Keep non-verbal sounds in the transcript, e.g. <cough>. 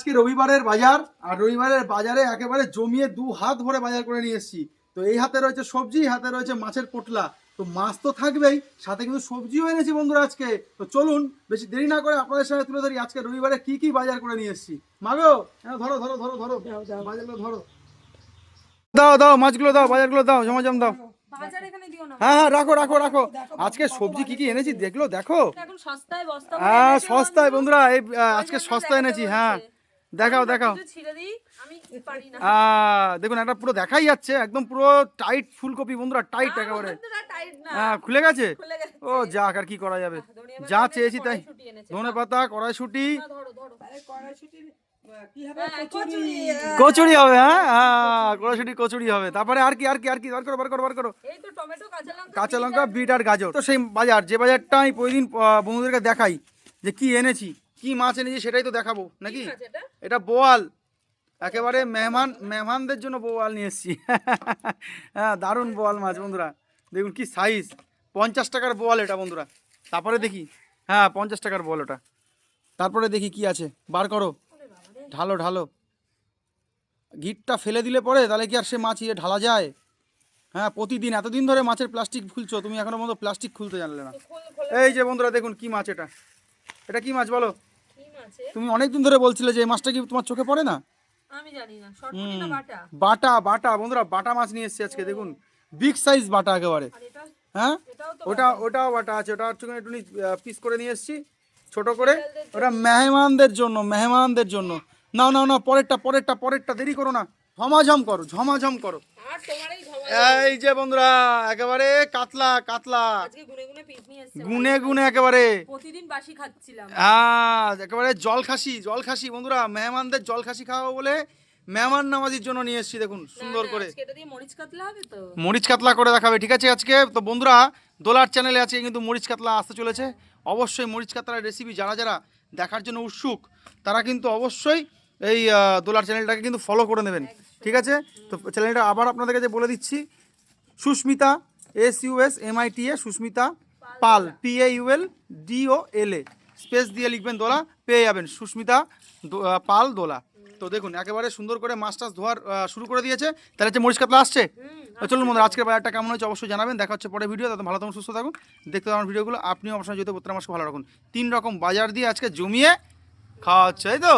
আজকে রবিবারের বাজার আর রবিবারের বাজারে একেবারে জমিয়ে দু হাত ভরে বাজার করে নিয়ে এসেছি। তো এই হাতে রয়েছে সবজি হাতে রয়েছে মাছের পোটলা। তো মাছ তো থাকবেই সাথে কিন্তু সবজিও এনেছি বন্ধুরা আজকে। তো চলুন বেশি দেরি না করে আপনাদের সঙ্গে তুলে ধরি আজকে রবিবারে কি কি বাজার করে নিয়ে এসেছি। মাগো হ্যাঁ, ধরো ধরো ধরো ধরো। বাজারগুলো ধরো। দাও দাও মাছগুলো দাও বাজারগুলো দাও বাজার এখানে দিও না। হ্যাঁ হ্যাঁ রাখো রাখো রাখো। আজকে সবজি কি কি এনেছি দেখল দেখো। সস্তায় হ্যাঁ সস্তায় বন্ধুরা এই আজকে সস্তায় এনেছি হ্যাঁ। দেখাও দেখাও। দেখুন একটা পুরো দেখাই যাচ্ছে একদম পুরো টাইট ফুলকপি বন্ধুরা টাইট একেবারে। হ্যাঁ খুলে গেছে? ও যাক আর কি করা যাবে? যা চেয়েছি তাই। ধনে পাতা কড়াইশুটি। না, ধরো। ধরো কি হবে? হ্যাঁ, কচুরি। হবে হ্যাঁ? হ্যাঁ কড়াইশুটি কচুরি হবে। তারপরে আর কি আর কি আর কি বার করো বার করো বার করো। এই তো টমেটো কাঁচা লঙ্কা বিট আর গাজর। তো সেই বাজার যে বাজারটা আমি প্রতিদিন বন্ধুদেরকে দেখাই যে কি এনেছি কি মাছ এনেছি সেটাই তো দেখাবো নাকি? এটা? বোয়াল। একেবারে মেহমান মেহমানদের জন্য বোয়াল নিয়ে এসেছি। <laughs> হ্যাঁ দারুণ বোয়াল মাছ বন্ধুরা। দেখুন কি সাইজ পঞ্চাশ টাকার বোয়াল এটা বন্ধুরা। তারপরে দেখি। হ্যাঁ পঞ্চাশ টাকার বোয়াল ওটা। তারপরে দেখি কি আছে। বার করো। ঢালো ঢালো। গিটটা ফেলে দিলে পরে তাহলে কি আর সে মাছ ইয়ে ঢালা যায়? হ্যাঁ প্রতিদিন এতদিন ধরে মাছের প্লাস্টিক খুলছো তুমি এখনও পর্যন্ত প্লাস্টিক খুলতে জানলে না। এই যে বন্ধুরা দেখুন কি মাছ এটা। এটা কি মাছ বলো? মাছে তুমি অনেকদিন ধরে বলছিলে যে এই মাছটা কি তোমার চোখে পড়ে না? আমি জানি না শর্টকাটি না বাটা? বাটা বাটা বন্ধুরা বাটা মাছ নিয়ে এসেছি আজকে দেখুন। বিগ সাইজ বাটা একেবারে। আর এটা হ্যাঁ? ওটা ওটাও বাটা আছে। ওটা হচ্ছে একটু পিস করে নিয়ে এসেছি ছোট করে। ওটা মেহমানদের জন্য মেহমানদের জন্য। না না না পরেরটা পরেরটা পরেরটা দেরি করো না। ঝমাঝম করো ঝমাঝম করো। এই যে বন্ধুরা একেবারে কাতলা কাতলা। গুনে গুনে একেবারে। প্রতিদিন বাসি খাচ্ছিলাম। হ্যাঁ একেবারে জল খাসি জল খাসি বন্ধুরা মেহমানদের জল খাসি খাওয়াবো বলে মেহমান নামাজির জন্য নিয়ে এসেছি দেখুন সুন্দর করে। আজকে মরিচ কাতলা করে দেখাবে ঠিক আছে আজকে? তো বন্ধুরা দোলার চ্যানেলে আছে কিন্তু মরিচ কাতলা আসতে চলেছে। অবশ্যই মরিচ কাতলার রেসিপি যারা যারা দেখার জন্য উৎসুক তারা কিন্তু অবশ্যই এই দোলার চ্যানেলটাকে কিন্তু ফলো করে নেবেন। ঠিক আছে? তো চ্যানেলটা আবার আপনাদের কাছে বলে দিচ্ছি। Sushmita S U S M I T A Sushmita Pal P A U L D O L A space দিয়ে লিখবেন দোলা পেয়ে যাবেন। সুস্মিতা পাল দোলা। তো দেখুন একেবারে সুন্দর করে মাছ টাছ ধোয়ার শুরু করে দিয়েছে। তাহলে হচ্ছে মরিচ কাতলা আসছে? চলুন বন্ধুরা আজকের বাজারটা কেমন হয়েছে অবশ্যই জানাবেন। দেখা হচ্ছে পরে ভিডিও তাতে ভালো থাকুন সুস্থ থাকুন। দেখতে থাকুন ভিডিওগুলো আপনিও অবশ্যই যেতে প্রত্যেক মাসকে ভালো রাখুন। তিন রকম বাজার দিয়ে আজকে জমিয়ে খাওয়া হচ্ছে তাই তো?